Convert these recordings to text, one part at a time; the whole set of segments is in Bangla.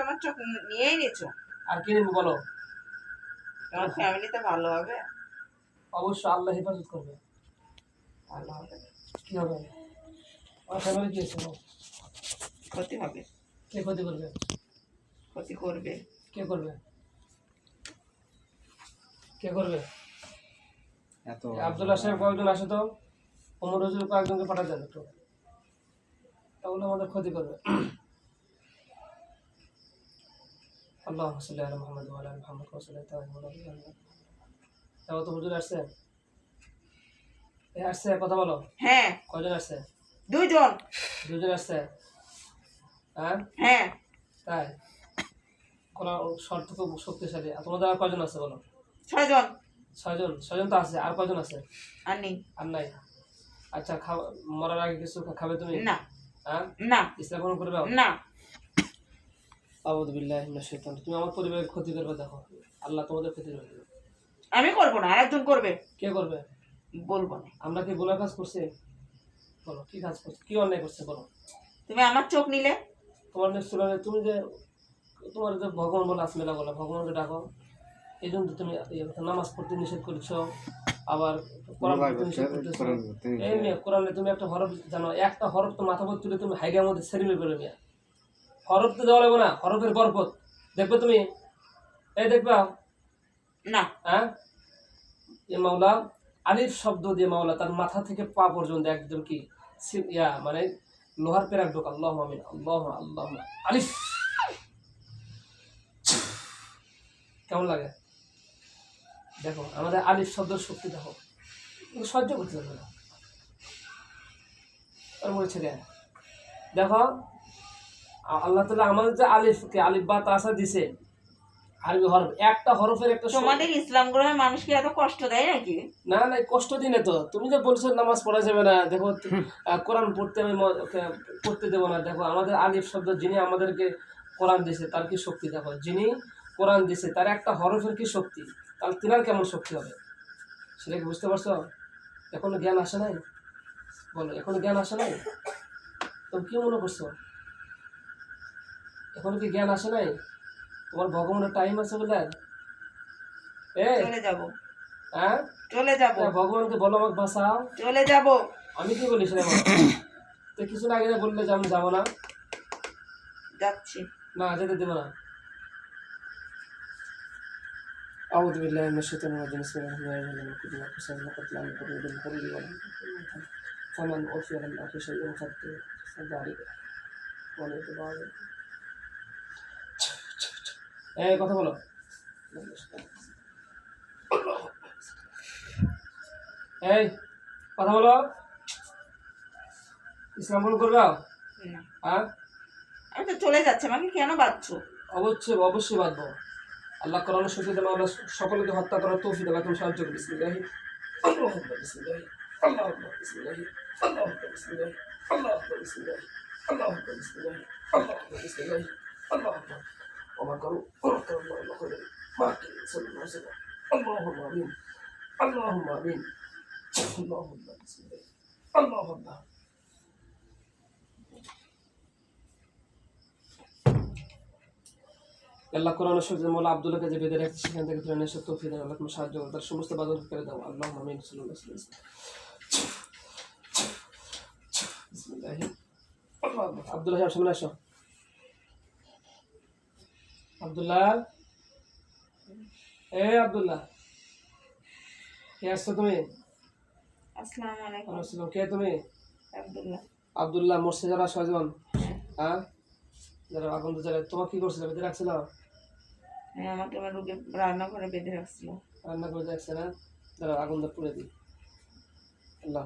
তোমার চোখ নিয়েই নিয়েছো? আর কি নেব বলো? তোমার ফ্যামিলিতে ভালো হবে? অবশ্যই আল্লাহ হেফাজত করবে। ভালো হবে। কি হবে? আমার ফ্যামিলি কি আছে ক্ষতি হবে? কে ক্ষতি করবে? ক্ষতি করবে? কে করবে? কে করবে? এত আব্দুল্লাহ সাহেব কয়েকজন আসে তো অমর হজুর কয়েকজনকে পাঠা দেন একটু তাহলে আমাদের ক্ষতি করবে। আল্লাহ সাল্লাহ আলা মোহাম্মদ মুহাম্মদ তাও তো হুজুর আসছে? আসছে কথা বলো। হ্যাঁ। কয়জন আসছে? দুইজন। দুজন আসছে? হ্যাঁ? হ্যাঁ। তাই? শর্ত খুব শক্তিশালী। আর তোমাদের আর কয়জন আছে বলো? ছয়জন। ছয়জন? ছয়জন তো আছে। আর কয়জন আছে? আর নেই। আর নাই? আচ্ছা খাওয়া মরার আগে কিছু খাবে তুমি? না। হ্যাঁ? না। ইসলাম গ্রহণ করবে? না। শৈতান তুমি আমার পরিবারের ক্ষতি করবে দেখো। আল্লাহ তোমাদের ক্ষতি করবে। আমি করব না আরেকজন করবে। কে করবে? বলব না। আমরা কি গোলা কাজ করছি? বলো কি কাজ করছে? কি অন্যায় করছে বলো। তুমি আমার চোখ নিলে? তোমার তুমি যে তোমার যে ভগবান বলে আসমেলা বলো ভগবানকে ডাকো। এই জন্য তুমি ইয়ে নামাজ পড়তে নিষেধ করছ আবার কোরআন পড়তে নিষেধ করতেছো। এই কোরআনে তুমি একটা হরফ জানো একটা হরফ তো মাথা পর তুলে তুমি হাইগার মধ্যে সেরিমে বেরো হরফ তো দেওয়া লাগবে না হরফের বরকত। দেখবে তুমি? এই দেখবা? না। হ্যাঁ? এ মাওলা আলিফ শব্দ দিয়ে মাওলা তার মাথা থেকে পা পর্যন্ত একদম কি ইয়া মানে লোহার পেরাক ঢোক। আল্লাহ আমিন আল্লাহ আল্লাহ। আলিফ! কেমন লাগে? দেখো আমাদের আলিফ শব্দের শক্তি দেখো সহ্য করতে পারবে না। আর মনে ছেড়ে দেখো আল্লাহ তালা আমাদের যে আলিফকে আলিফ বা তাসা দিছে। আরবি হরফ একটা হরফের একটা তোমাদের ইসলাম গ্রহের মানুষকে এত কষ্ট দেয় নাকি? না না কষ্ট দিনে তো। তুমি যে বলছো নামাজ পড়া যাবে না দেখো কোরআন পড়তে আমি পড়তে দেবো না। দেখো আমাদের আলিফ শব্দ যিনি আমাদেরকে কোরআন দিছে তার কি শক্তি? দেখো যিনি কোরআন দিছে তার একটা হরফের কি শক্তি? তাহলে তিনার কেমন শক্তি হবে? সেটা কি বুঝতে পারছ? এখনও জ্ঞান আসে নাই? বলো এখনও জ্ঞান আসে নাই? তুমি কি মনে করছ? এখনো কি জ্ঞান আসে নাই তোমার ভগবানের টাইম আছে বলে এ চলে যাব হ্যাঁ চলে যাব তা ভগবানকে বলো আমাকে বাঁচাও চলে যাব আমি কি বলিস রে বাবা? তো কিছু না আগে বললে যে আমি যাবো না যাচ্ছি না যেতে দেবো না أعوذ بالله من الشيطان الرجيم بسم الله الرحمن الرحيم كل ما كسب لقد لم يكن بالحري والحري فمن أوفي لم أخي شيء قد ذلك وليتبع এই কথা বলো। এই কথা বলো। ইসলাম গ্রহণ করবে হ্যাঁ? আমি তো চলে যাচ্ছি আমাকে কেন বাঁধছো অবশ্যই অবশ্যই বাঁধবো আল্লাহ কোরআনের সত্যি দেন আমরা সকলকে হত্যা করার তৌফিক দেবে তুমি সাহায্য করি। বিসমিল্লাহি। আল্লাহু আকবার বিসমিল্লাহি। আল্লাহু আকবার বিসমিল্লাহি। আল্লাহু আকবার বিসমিল্লাহি। আল্লাহু আকবার বিসমিল্লাহি। আল্লাহু আকবার বিসমিল্লাহি। আল্লাহু আকবার বিসমিল্লাহি। আল্লাহু আকবার। আল্লাহ কোরআন শরীফ মোলা আব্দুল্লাহকে যে বেঁধে রাখছে, সেখান থেকে তুলে নেশা তৌফিক দেন, আল্লাহ তুমি সাহায্য করো। তার সমস্ত বাদল করে দাও। আল্লাহ আমিন ওয়াসাল্লাম। বিসমিল্লাহি। আব্দুল্লাহ আসো। আব্দুল্লাহ। এ আব্দুল্লাহ কে আসছো তুমি? আসসালামু আলাইকুম। কে তুমি? আব্দুল্লাহ। আব্দুল্লাহ মোর্শে যারা ছয়জন হ্যাঁ। যারা আগুন যারা তোমার কি করছিল? বেঁধে রাখছিল? হ্যাঁ আমাকে আমার রোগে রান্না করে বেঁধে রাখছিল। রান্না করে যাচ্ছে না? যারা আগুনটা পুড়ে দিই। আল্লাহ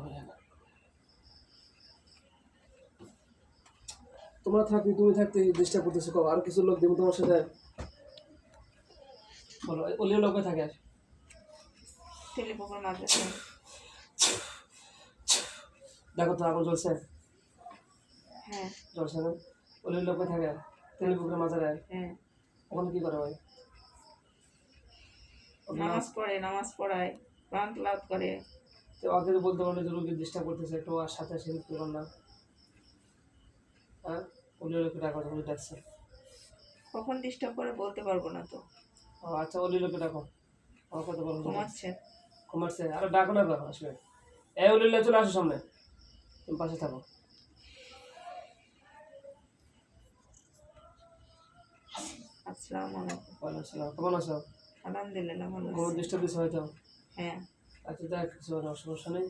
তোমরা থাকতে তুমি থাকতে ডিস্টার্ব করতেছো। আর কিছু লোক দেবো তোমার সাথে। বলো অলিও লোকে থাকে মাঝে দেখো তো আগুন জ্বলছে? হ্যাঁ। জ্বলছে না? অলিও লোকে থাকে তেলি পুকুরের মাঝে হ্যাঁ। ওখানে কি করে ভাই নামাজ পড়ে নামাজ পড়ায় কোরআন তেলাওয়াত করে। তো আগে বলতে পারলে যে রোগী ডিস্টার্ব করতেছে একটু আর সাথে হেল্প করলাম না। হ্যাঁ? অলিও লোকে ডাকা উনি ডাকছে। কখন ডিস্টার্ব করে বলতে পারব না তো। ও আচ্ছা ওলি লোকে ডাকো। আমার কথা বলো আরে ডাকো না ডাকো আসবে। এ ওলি লোক চলে আসো সামনে। তুমি পাশে থাকো। আসসালামু আলাইকুম ওয়ালাইকুম আসসালাম। কেমন আছো? আলহামদুলিল্লাহ ভালো ঘুমো আছি। ডিস্টার্ব দিচ্ছে হয়তো। হ্যাঁ। আচ্ছা দেখ কিছু সমস্যা নেই।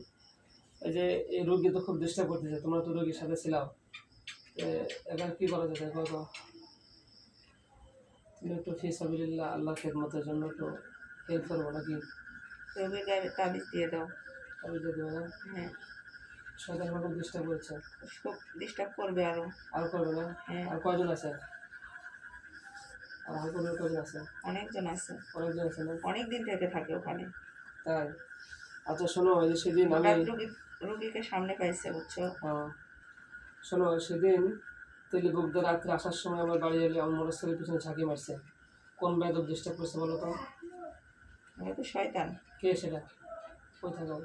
এই যে এই রোগী তো খুব ডিস্টার্ব করতেছে তোমরা তো রোগীর সাথে ছিলাম। এবার কি করা যেতে তুমি একটু ফি সাবিল্লাহ আল্লাহ খেদমতের জন্য একটু হেল্প করব নাকি? তাবিজ দিয়ে দাও। আমি যদি না? হ্যাঁ। শয়তান রকম ডিস্টার্ব করছে। খুব ডিস্টার্ব করবে আরও। আর করবে না? হ্যাঁ। আর কয়জন আছে? আর কোনো কয়জন আছে? অনেকজন আছে। অনেকজন আছে না? অনেক দিন থেকে থাকে ওখানে। তাই? আচ্ছা শোনো এই যে সেদিন আমি রুগী রুগীকে সামনে পাইছে বুঝছ? হ্যাঁ। শোনো সেদিন তেলিবুকদের রাত্রে আসার সময় আমার বাড়ি এলে আমার মোটর সাইকেলের পিছনে ঝাঁকি মারছে। কোন ব্যাধব ডিস্টার্ব করছে বলো তো? শয়তান। কে সেটা? কই থাকো?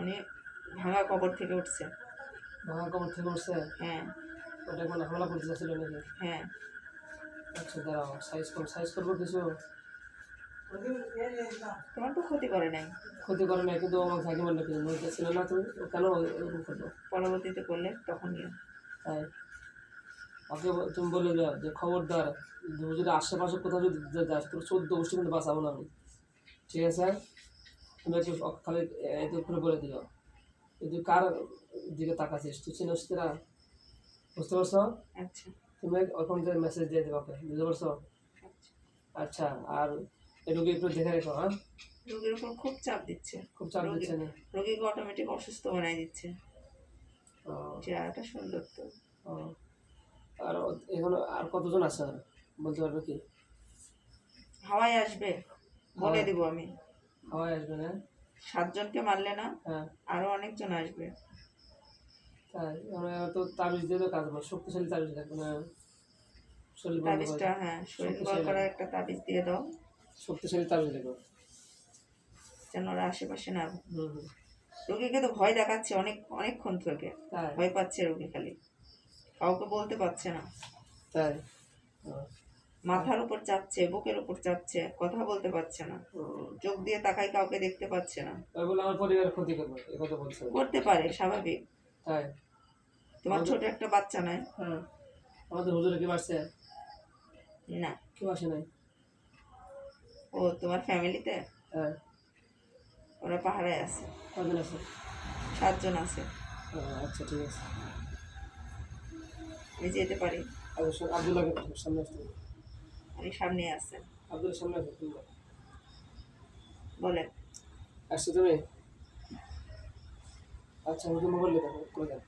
উনি ভাঙা কবর থেকে উঠছে। ভাঙা কবর থেকে উঠছে? হ্যাঁ। ওটা মানে হামলা করতে চাচ্ছিল নাকি? হ্যাঁ। আচ্ছা দাঁড়াও সাইজ করো সাইজ করব কিছু? তোমার তো ক্ষতি করে নাই। ক্ষতি করে না কিন্তু আমার ঝাঁকি মারলে কিছু নদীতে ছিল না তুমি ও কেন এরকম করব পরবর্তীতে করলে তখন তাই ওকে তুমি বলে দাও যে খবরদার তুমি যদি আশেপাশে কোথাও যদি যাস তোর চোদ্দ বস্তু কিন্তু বাঁচাবো না আমি। ঠিক আছে? তুমি একটু খালি এত করে বলে দিও তুই কার দিকে তাকাচ্ছিস? তুই চিনিস তোরা বুঝতে পারছ? আচ্ছা। তুমি ওখান থেকে মেসেজ দিয়ে দেবো ওকে বুঝতে পারছ? আচ্ছা। আচ্ছা আর এটুকু একটু দেখে রেখো হ্যাঁ? রোগীর উপর খুব চাপ দিচ্ছে। খুব চাপ রোগী- দিচ্ছে না। রোগীকে অটোমেটিক অসুস্থ বানাই দিচ্ছে। চেহারাটা সুন্দর তো। আর এখানে আর কতজন আছে আর? বলতে পারবে কি? হাওয়ায় আসবে বলে? দিব আমি। হাওয়ায় আসবে না? সাতজনকে মারলে না হ্যাঁ। আরও অনেকজন আসবে। তাই আমরা তো তাবিজ দিয়ে তো কাজ করব শক্তিশালী তাবিজ লাগবে না শরীর তাবিজটা হ্যাঁ শরীর বল। করার একটা তাবিজ দিয়ে দাও। শক্তিশালী তাবিজ লাগবে যেন ওরা আশেপাশে না হুম হুম। রোগীকে তো ভয় দেখাচ্ছে অনেক অনেকক্ষণ থেকে। ভয় পাচ্ছে রোগী খালি। কাউকে বলতে পারছে না। তাই। মাথার উপর চাপছে বুকের উপর চাপছে কথা বলতে পারছে না। চোখ দিয়ে তাকাই কাউকে দেখতে পাচ্ছে না। আমার পরিবারের ক্ষতি করব কথা বলছে। করতে পারে স্বাভাবিক। তাই। তোমার ছোট একটা বাচ্চা নাই? হ্যাঁ। আমাদের হুজুরে কি মারছে না। কেউ আসে নাই? ও তোমার ফ্যামিলিতে হ্যাঁ। ওরা পাহাড়ে আছে। কজন আছে? সাতজন আছে। আচ্ছা ঠিক আছে। আমি যেতে পারি। পাঠাও, সামনে আসতে। আমি সামনে আছেন আব্দুল সামনে তুমি বলেন। আসছো তুমি? আচ্ছা আমি মোবাইল দেখো করে দেন